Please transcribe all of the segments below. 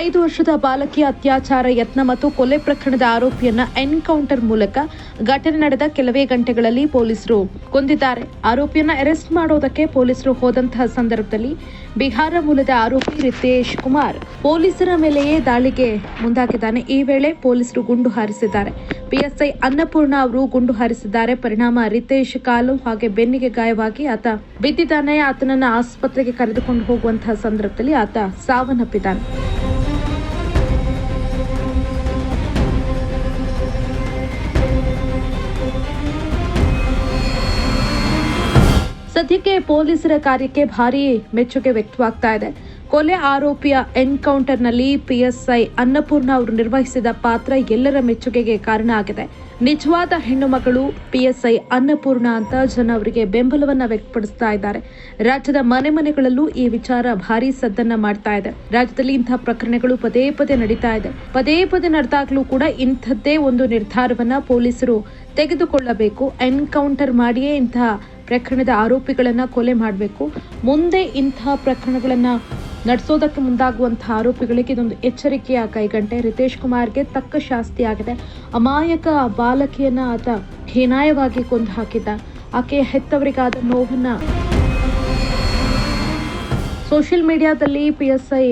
ಐದು ವರ್ಷದ ಬಾಲಕಿ ಅತ್ಯಾಚಾರ, ಯತ್ನ ಮತ್ತು ಕೊಲೆ ಪ್ರಕರಣದ ಆರೋಪಿಯನ್ನ ಎನ್ಕೌಂಟರ್ ಮೂಲಕ ಘಟನೆ ನಡೆದ ಕೆಲವೇ ಗಂಟೆಗಳಲ್ಲಿ ಪೊಲೀಸರು ಕೊಂದಿದ್ದಾರೆ. ಆರೋಪಿಯನ್ನ ಅರೆಸ್ಟ್ ಮಾಡೋದಕ್ಕೆ ಪೊಲೀಸರು ಹೋದಂತಹ ಸಂದರ್ಭದಲ್ಲಿ ಬಿಹಾರ ಮೂಲದ ಆರೋಪಿ ರಿತೇಶ್ ಕುಮಾರ್ ಪೊಲೀಸರ ಮೇಲೆಯೇ ದಾಳಿಗೆ ಮುಂದಾಗಿದ್ದಾನೆ. ಈ ವೇಳೆ ಪೊಲೀಸರು ಗುಂಡು ಹಾರಿಸಿದ್ದಾರೆ. ಪಿಎಸ್ಐ ಅನ್ನಪೂರ್ಣ ಅವರು ಗುಂಡು ಹಾರಿಸಿದ್ದಾರೆ. ಪರಿಣಾಮ ರಿತೇಶ್ ಕಾಲು ಹಾಗೆ ಬೆನ್ನಿಗೆ ಗಾಯವಾಗಿ ಆತ ಬಿದ್ದಿದ್ದಾನೆ. ಆತನನ್ನು ಆಸ್ಪತ್ರೆಗೆ ಕರೆದುಕೊಂಡು ಹೋಗುವಂತಹ ಸಂದರ್ಭದಲ್ಲಿ ಆತ ಸಾವನ್ನಪ್ಪಿದ್ದಾನೆ. ಸದ್ಯಕ್ಕೆ ಪೊಲೀಸರ ಕಾರ್ಯಕ್ಕೆ ಭಾರಿ ಮೆಚ್ಚುಗೆ ವ್ಯಕ್ತವಾಗ್ತಾ ಇದೆ. ಕೊಲೆ ಆರೋಪಿಯ ಎನ್ಕೌಂಟರ್ನಲ್ಲಿ ಪಿಎಸ್ಐ ಅನ್ನಪೂರ್ಣ ಅವರು ನಿರ್ವಹಿಸಿದ ಪಾತ್ರ ಎಲ್ಲರ ಮೆಚ್ಚುಗೆಗೆ ಕಾರಣ ಆಗಿದೆ. ನಿಜವಾದ ಹೆಣ್ಣು ಮಗಳು ಪಿಎಸ್ಐ ಅನ್ನಪೂರ್ಣ ಅಂತ ಜನ ಅವರಿಗೆ ಬೆಂಬಲವನ್ನ ವ್ಯಕ್ತಪಡಿಸ್ತಾ ಇದ್ದಾರೆ. ರಾಜ್ಯದ ಮನೆ ಮನೆಗಳಲ್ಲೂ ಈ ವಿಚಾರ ಭಾರಿ ಸದ್ದನ್ನ ಮಾಡ್ತಾ ಇದೆ. ರಾಜ್ಯದಲ್ಲಿ ಇಂತಹ ಪ್ರಕರಣಗಳು ಪದೇ ಪದೇ ನಡೀತಾ ಇದೆ. ಪದೇ ಪದೇ ನಡೆದಾಗಲೂ ಕೂಡ ಇಂಥದ್ದೇ ಒಂದು ನಿರ್ಧಾರವನ್ನ ಪೊಲೀಸರು ತೆಗೆದುಕೊಳ್ಳಬೇಕು. ಎನ್ಕೌಂಟರ್ ಮಾಡಿಯೇ ಇಂತಹ ಪ್ರಕರಣದ ಆರೋಪಿಗಳನ್ನು ಕೊಲೆ ಮಾಡಬೇಕು. ಮುಂದೆ ಇಂತಹ ಪ್ರಕರಣಗಳನ್ನು ನಡೆಸೋದಕ್ಕೆ ಮುಂದಾಗುವಂತಹ ಆರೋಪಿಗಳಿಗೆ ಇದೊಂದು ಎಚ್ಚರಿಕೆಯ ಕೈಗಂಟೆ. ರಿತೇಶ್ ಕುಮಾರ್ಗೆ ತಕ್ಕ ಶಾಸ್ತಿ ಆಗಿದೆ. ಅಮಾಯಕ ಬಾಲಕಿಯನ್ನ ಆತ ಹೀನಾಯವಾಗಿ ಕೊಂದು ಹಾಕಿದ್ದ. ಆಕೆಯ ಹೆತ್ತವರಿಗಾದ ನೋವನ್ನು ಸೋಷಿಯಲ್ ಮೀಡಿಯಾದಲ್ಲಿ ಪಿ ಎಸ್ ಐ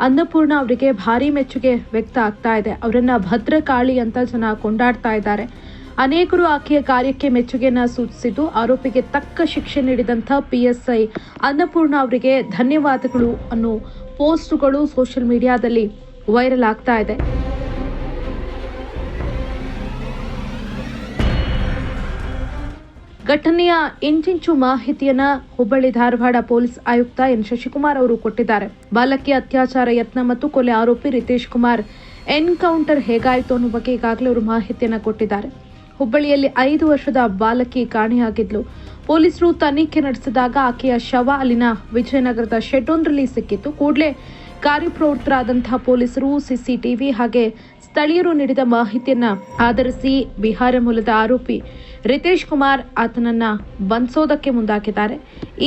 ಅನ್ನಪೂರ್ಣ ಅವರಿಗೆ ಭಾರಿ ಮೆಚ್ಚುಗೆ ವ್ಯಕ್ತ ಆಗ್ತಾ ಇದೆ. ಅವರನ್ನು ಭದ್ರಕಾಳಿ ಅಂತ ಜನ ಕೊಂಡಾಡ್ತಾ ಇದ್ದಾರೆ. ಅನೇಕರು ಆಕೆಯ ಕಾರ್ಯಕ್ಕೆ ಮೆಚ್ಚುಗೆಯನ್ನ ಸೂಚಿಸಿದ್ದು, ಆರೋಪಿಗೆ ತಕ್ಕ ಶಿಕ್ಷೆ ನೀಡಿದಂಥ ಪಿ ಎಸ್ ಐ ಅನ್ನಪೂರ್ಣ ಅವರಿಗೆ ಧನ್ಯವಾದಗಳು ಅನ್ನೋ ಪೋಸ್ಟ್ಗಳು ಸೋಷಿಯಲ್ ಮೀಡಿಯಾದಲ್ಲಿ ವೈರಲ್ ಆಗ್ತಾ ಇದೆ. ಘಟನೆಯ ಇಂಚಿಂಚು ಮಾಹಿತಿಯನ್ನ ಹುಬ್ಬಳ್ಳಿ ಧಾರವಾಡ ಪೊಲೀಸ್ ಆಯುಕ್ತ ಎನ್ ಶಶಿಕುಮಾರ್ ಅವರು ಕೊಟ್ಟಿದ್ದಾರೆ. ಬಾಲಕಿ ಅತ್ಯಾಚಾರ, ಯತ್ನ ಮತ್ತು ಕೊಲೆ ಆರೋಪಿ ರಿತೇಶ್ ಕುಮಾರ್ ಎನ್ಕೌಂಟರ್ ಹೇಗಾಯಿತು ಅನ್ನೋ ಬಗ್ಗೆ ಈಗಾಗಲೇ ಅವರು ಮಾಹಿತಿಯನ್ನ ಕೊಟ್ಟಿದ್ದಾರೆ. ಹುಬ್ಬಳ್ಳಿಯಲ್ಲಿ ಐದು ವರ್ಷದ ಬಾಲಕಿ ಕಾಣೆಯಾಗಿದ್ಲು. ಪೊಲೀಸರು ತನಿಖೆ ನಡೆಸಿದಾಗ ಆಕೆಯ ಶವ ಅಲ್ಲಿನ ವಿಜಯನಗರದ ಶೆಡ್ಡೊಂದರಲ್ಲಿ ಸಿಕ್ಕಿತ್ತು. ಕೂಡಲೇ ಕಾರ್ಯಪ್ರವೃತ್ತರಾದಂತಹ ಪೊಲೀಸರು ಸಿಸಿಟಿವಿ ಹಾಗೆ ಸ್ಥಳೀಯರು ನೀಡಿದ ಮಾಹಿತಿಯನ್ನ ಆಧರಿಸಿ ಬಿಹಾರ ಮೂಲದ ಆರೋಪಿ ರಿತೇಶ್ ಕುಮಾರ್ ಆತನನ್ನ ಬಂಧಿಸೋದಕ್ಕೆ ಮುಂದಾಗಿದ್ದಾರೆ.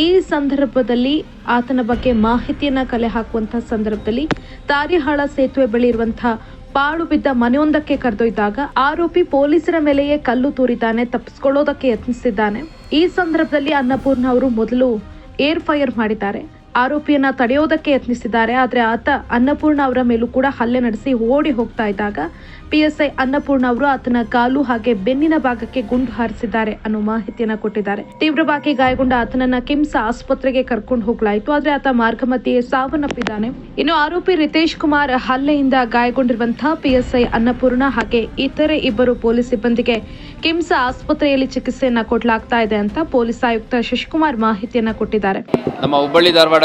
ಈ ಸಂದರ್ಭದಲ್ಲಿ ಆತನ ಬಗ್ಗೆ ಮಾಹಿತಿಯನ್ನ ಕಲೆ ಹಾಕುವಂತಹ ಸಂದರ್ಭದಲ್ಲಿ ತಾರಿಹಾಳ ಸೇತುವೆ ಬಳಿ ಇರುವಂತಹ ಪಾಳು ಬಿದ್ದ ಮನೆಯೊಂದಕ್ಕೆ ಕರೆದೊಯ್ದಾಗ ಆರೋಪಿ ಪೊಲೀಸರ ಮೇಲೆಯೇ ಕಲ್ಲು ತೂರಿದ್ದಾನೆ, ತಪ್ಪಿಸ್ಕೊಳ್ಳೋದಕ್ಕೆ ಯತ್ನಿಸಿದ್ದಾನೆ. ಈ ಸಂದರ್ಭದಲ್ಲಿ ಅನ್ನಪೂರ್ಣ ಅವರು ಮೊದಲು ಏರ್ ಫೈರ್ ಮಾಡಿದ್ದಾರೆ. ಆರೋಪಿಯನ್ನ ತಡೆಯೋದಕ್ಕೆ ಯತ್ನಿಸಿದ್ದಾರೆ. ಆದ್ರೆ ಆತ ಅನ್ನಪೂರ್ಣ ಅವರ ಮೇಲೂ ಕೂಡ ಹಲ್ಲೆ ನಡೆಸಿ ಓಡಿ ಹೋಗ್ತಾ ಇದ್ದಾಗ ಪಿಎಸ್ಐ ಅನ್ನಪೂರ್ಣ ಅವರು ಆತನ ಕಾಲು ಹಾಗೆ ಬೆನ್ನಿನ ಭಾಗಕ್ಕೆ ಗುಂಡು ಹಾರಿಸಿದ್ದಾರೆ ಅನ್ನೋ ಮಾಹಿತಿಯನ್ನ ಕೊಟ್ಟಿದ್ದಾರೆ. ತೀವ್ರವಾಗಿ ಗಾಯಗೊಂಡ ಆತನನ್ನ ಕಿಮ್ಸ್ ಆಸ್ಪತ್ರೆಗೆ ಕರ್ಕೊಂಡು ಹೋಗಲಾಯಿತು. ಆದ್ರೆ ಆತ ಮಾರ್ಗ ಮಧ್ಯೆ ಸಾವನ್ನಪ್ಪಿದ್ದಾನೆ. ಇನ್ನು ಆರೋಪಿ ರಿತೇಶ್ ಕುಮಾರ್ ಹಲ್ಲೆಯಿಂದ ಗಾಯಗೊಂಡಿರುವಂತಹ ಪಿಎಸ್ಐ ಅನ್ನಪೂರ್ಣ ಹಾಗೆ ಇತರೆ ಇಬ್ಬರು ಪೊಲೀಸ್ ಸಿಬ್ಬಂದಿಗೆ ಕಿಮ್ಸ್ ಆಸ್ಪತ್ರೆಯಲ್ಲಿ ಚಿಕಿತ್ಸೆಯನ್ನ ಕೊಡಲಾಗ್ತಾ ಇದೆ ಅಂತ ಪೊಲೀಸ್ ಆಯುಕ್ತ ಶಶಿಕುಮಾರ್ ಮಾಹಿತಿಯನ್ನ ಕೊಟ್ಟಿದ್ದಾರೆ. ನಮ್ಮ ಹುಬ್ಬಳ್ಳಿ ಧಾರವಾಡ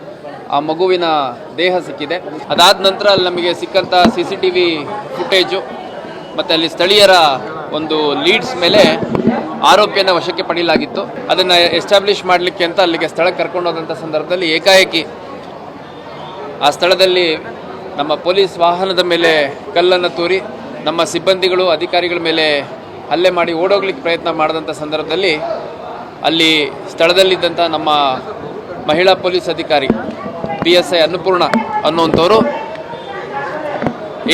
ಆ ಮಗುವಿನ ದೇಹ ಸಿಕ್ಕಿದೆ. ಅದಾದ ನಂತರ ಅಲ್ಲಿ ನಮಗೆ ಸಿಕ್ಕಂಥ C C T V footage ಮತ್ತು ಅಲ್ಲಿ ಸ್ಥಳೀಯರ ಒಂದು ಲೀಡ್ಸ್ ಮೇಲೆ ಆರೋಪಿಯನ್ನು ವಶಕ್ಕೆ ಪಡೆಯಲಾಗಿತ್ತು. ಅದನ್ನು ಎಸ್ಟಾಬ್ಲಿಷ್ ಮಾಡಲಿಕ್ಕೆ ಅಂತ ಅಲ್ಲಿಗೆ ಸ್ಥಳಕ್ಕೆ ಕರ್ಕೊಂಡು ಹೋದಂಥ ಸಂದರ್ಭದಲ್ಲಿ ಏಕಾಏಕಿ ಆ ಸ್ಥಳದಲ್ಲಿ ನಮ್ಮ ಪೊಲೀಸ್ ವಾಹನದ ಮೇಲೆ ಕಲ್ಲನ್ನು ತೂರಿ, ನಮ್ಮ ಸಿಬ್ಬಂದಿಗಳು, ಅಧಿಕಾರಿಗಳ ಮೇಲೆ ಹಲ್ಲೆ ಮಾಡಿ ಓಡೋಗ್ಲಿಕ್ಕೆ ಪ್ರಯತ್ನ ಮಾಡಿದಂಥ ಸಂದರ್ಭದಲ್ಲಿ ಅಲ್ಲಿ ಸ್ಥಳದಲ್ಲಿದ್ದಂಥ ನಮ್ಮ ಮಹಿಳಾ ಪೊಲೀಸ್ ಅಧಿಕಾರಿ ಪಿ ಎಸ್ ಐ ಅನ್ನಪೂರ್ಣ ಅನ್ನುವಂಥವರು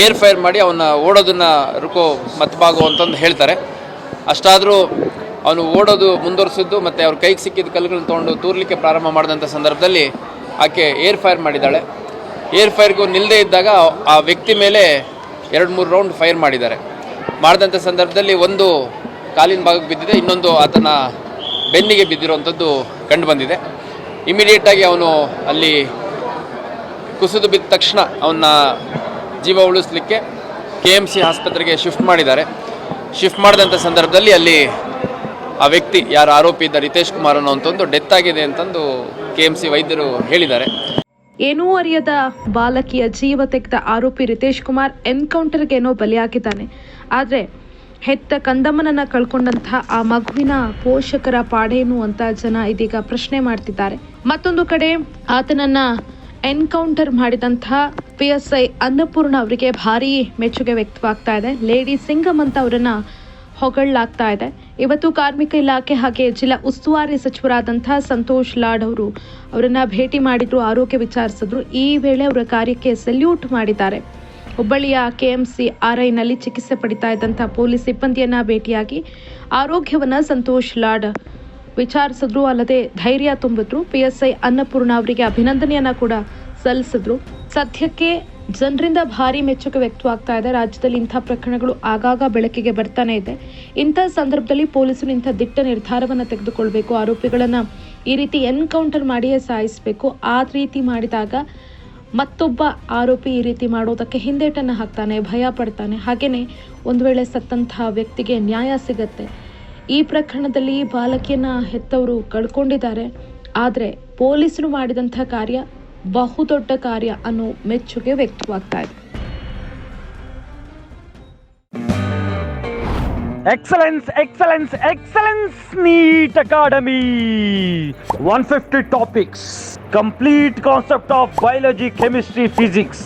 ಏರ್ ಫೈರ್ ಮಾಡಿ ಅವನ್ನ ಓಡೋದನ್ನ ರುಕೋ ಮತ್ಬಾಗು ಅಂತಂದು ಹೇಳ್ತಾರೆ. ಅಷ್ಟಾದರೂ ಅವನು ಓಡೋದು ಮುಂದುವರಿಸಿದ್ದು ಮತ್ತು ಅವ್ರ ಕೈಗೆ ಸಿಕ್ಕಿದ ಕಲ್ಲುಗಳನ್ನ ತೊಗೊಂಡು ತೂರ್ಲಿಕ್ಕೆ ಪ್ರಾರಂಭ ಮಾಡಿದಂಥ ಸಂದರ್ಭದಲ್ಲಿ ಆಕೆ ಏರ್ ಫೈರ್ ಮಾಡಿದ್ದಾಳೆ. ಏರ್ ಫೈರ್ಗೂ ನಿಲ್ಲದೇ ಇದ್ದಾಗ ಆ ವ್ಯಕ್ತಿ ಮೇಲೆ ಎರಡು ಮೂರು ರೌಂಡ್ ಫೈರ್ ಮಾಡಿದ್ದಾರೆ. ಮಾಡಿದಂಥ ಸಂದರ್ಭದಲ್ಲಿ ಒಂದು ಕಾಲಿನ ಭಾಗಕ್ಕೆ ಬಿದ್ದಿದೆ, ಇನ್ನೊಂದು ಆತನ ಬೆನ್ನಿಗೆ ಬಿದ್ದಿರುವಂಥದ್ದು ಕಂಡು ಬಂದಿದೆ. ಇಮಿಡಿಯೇಟಾಗಿ ಅವನು ಅಲ್ಲಿ ಕುಸಿದು ಬಿದ್ದ ತಕ್ಷಣ ಅವನ್ನ ಜೀವ ಉಳಿಸ್ಲಿಕ್ಕೆ ಕೆ ಎಂ ಸಿ ಆಸ್ಪತ್ರೆಗೆ ಶಿಫ್ಟ್ ಮಾಡಿದ್ದಾರೆ. ಶಿಫ್ಟ್ ಮಾಡಿದಂಥ ಸಂದರ್ಭದಲ್ಲಿ ಅಲ್ಲಿ ಆ ವ್ಯಕ್ತಿ ಯಾರು ಆರೋಪಿ ಇದ್ದ ರಿತೇಶ್ ಕುಮಾರ್ ಅನ್ನೋಂಥದ್ದು ಡೆತ್ ಆಗಿದೆ ಅಂತಂದು ಕೆ ಎಂ ಸಿ ವೈದ್ಯರು ಹೇಳಿದ್ದಾರೆ. ಏನೂ ಅರಿಯದ ಬಾಲಕಿಯ ಜೀವ ತೆಗೆದ ಆರೋಪಿ ರಿತೇಶ್ ಕುಮಾರ್ ಎನ್ಕೌಂಟರ್ಗೆ ಏನೋ ಬಲಿಯಾಗಿದ್ದಾನೆ. ಆದರೆ ಹೆತ್ತ ಕಂದಮ್ಮನನ್ನು ಕಳ್ಕೊಂಡಂತಹ ಆ ಮಗುವಿನ ಪೋಷಕರ ಪಾಡೇನು ಅಂತ ಜನ ಇದೀಗ ಪ್ರಶ್ನೆ ಮಾಡ್ತಿದ್ದಾರೆ. ಮತ್ತೊಂದು ಕಡೆ ಆತನನ್ನ ಎನ್ಕೌಂಟರ್ ಮಾಡಿದಂತಹ ಪಿ ಎಸ್ ಐ ಅನ್ನಪೂರ್ಣ ಅವರಿಗೆ ಭಾರಿ ಮೆಚ್ಚುಗೆ ವ್ಯಕ್ತವಾಗ್ತಾ ಇದೆ. ಲೇಡಿ ಸಿಂಗಮ್ ಅಂತ ಅವರನ್ನು ಹೊಗಳಾಗ್ತಾ ಇದೆ. ಇವತ್ತು ಕಾರ್ಮಿಕ ಇಲಾಖೆ ಹಾಗೆ ಜಿಲ್ಲಾ ಉಸ್ತುವಾರಿ ಸಚಿವರಾದಂಥ ಸಂತೋಷ್ ಲಾಡ್ ಅವರು ಅವರನ್ನು ಭೇಟಿ ಮಾಡಿದ್ರು, ಆರೋಗ್ಯ ವಿಚಾರಿಸಿದ್ರು. ಈ ವೇಳೆ ಅವರ ಕಾರ್ಯಕ್ಕೆ ಸಲ್ಯೂಟ್ ಮಾಡಿದ್ದಾರೆ. ಹುಬ್ಬಳ್ಳಿಯ ಕೆಎಂಸಿ ಆರ್ಐನಲ್ಲಿ ಚಿಕಿತ್ಸೆ ಪಡಿತಾ ಇದ್ದಂಥ ಪೊಲೀಸ್ ಸಿಬ್ಬಂದಿಯನ್ನು ಭೇಟಿಯಾಗಿ ಆರೋಗ್ಯವನ್ನ ಸಂತೋಷ್ ಲಾಡ್ ವಿಚಾರಿಸಿದ್ರು ಅಲ್ಲದೆ ಧೈರ್ಯ ತುಂಬಿದ್ರು. ಪಿ ಎಸ್ ಐ ಅನ್ನಪೂರ್ಣ ಅವರಿಗೆ ಅಭಿನಂದನೆಯನ್ನ ಕೂಡ ಸಲ್ಲಿಸಿದ್ರು. ಸದ್ಯಕ್ಕೆ ಜನರಿಂದ ಭಾರಿ ಮೆಚ್ಚುಗೆ ವ್ಯಕ್ತವಾಗ್ತಾ ಇದೆ. ರಾಜ್ಯದಲ್ಲಿ ಇಂಥ ಪ್ರಕರಣಗಳು ಆಗಾಗ ಬೆಳಕಿಗೆ ಬರ್ತಾನೆ ಇದೆ. ಇಂಥ ಸಂದರ್ಭದಲ್ಲಿ ಪೊಲೀಸರು ಇಂಥ ದಿಟ್ಟ ನಿರ್ಧಾರವನ್ನು ತೆಗೆದುಕೊಳ್ಬೇಕು. ಆರೋಪಿಗಳನ್ನ ಈ ರೀತಿ ಎನ್ಕೌಂಟರ್ ಮಾಡಿಯೇ ಸಾಯಿಸಬೇಕು. ಆ ರೀತಿ ಮಾಡಿದಾಗ ಮತ್ತೊಬ್ಬ ಆರೋಪಿ ಈ ರೀತಿ ಮಾಡೋದಕ್ಕೆ ಹಿಂದೇಟನ್ನು ಹಾಕ್ತಾನೆ, ಭಯ ಪಡ್ತಾನೆ. ಹಾಗೆಯೇ ಒಂದು ವೇಳೆ ಸತ್ತಂತಹ ವ್ಯಕ್ತಿಗೆ ನ್ಯಾಯ ಸಿಗತ್ತೆ. ಈ ಪ್ರಕರಣದಲ್ಲಿ ಬಾಲಕಿಯನ್ನು ಹೆತ್ತವರು ಕಳ್ಕೊಂಡಿದ್ದಾರೆ. ಆದರೆ ಪೊಲೀಸರು ಮಾಡಿದಂಥ ಕಾರ್ಯ ಬಹುದೊಡ್ಡ ಕಾರ್ಯ ಅನ್ನೋ ಮೆಚ್ಚುಗೆ ವ್ಯಕ್ತವಾಗ್ತಾ ಇದೆ. Excellence excellence excellence NEET academy one fifty topics complete concept of biology chemistry physics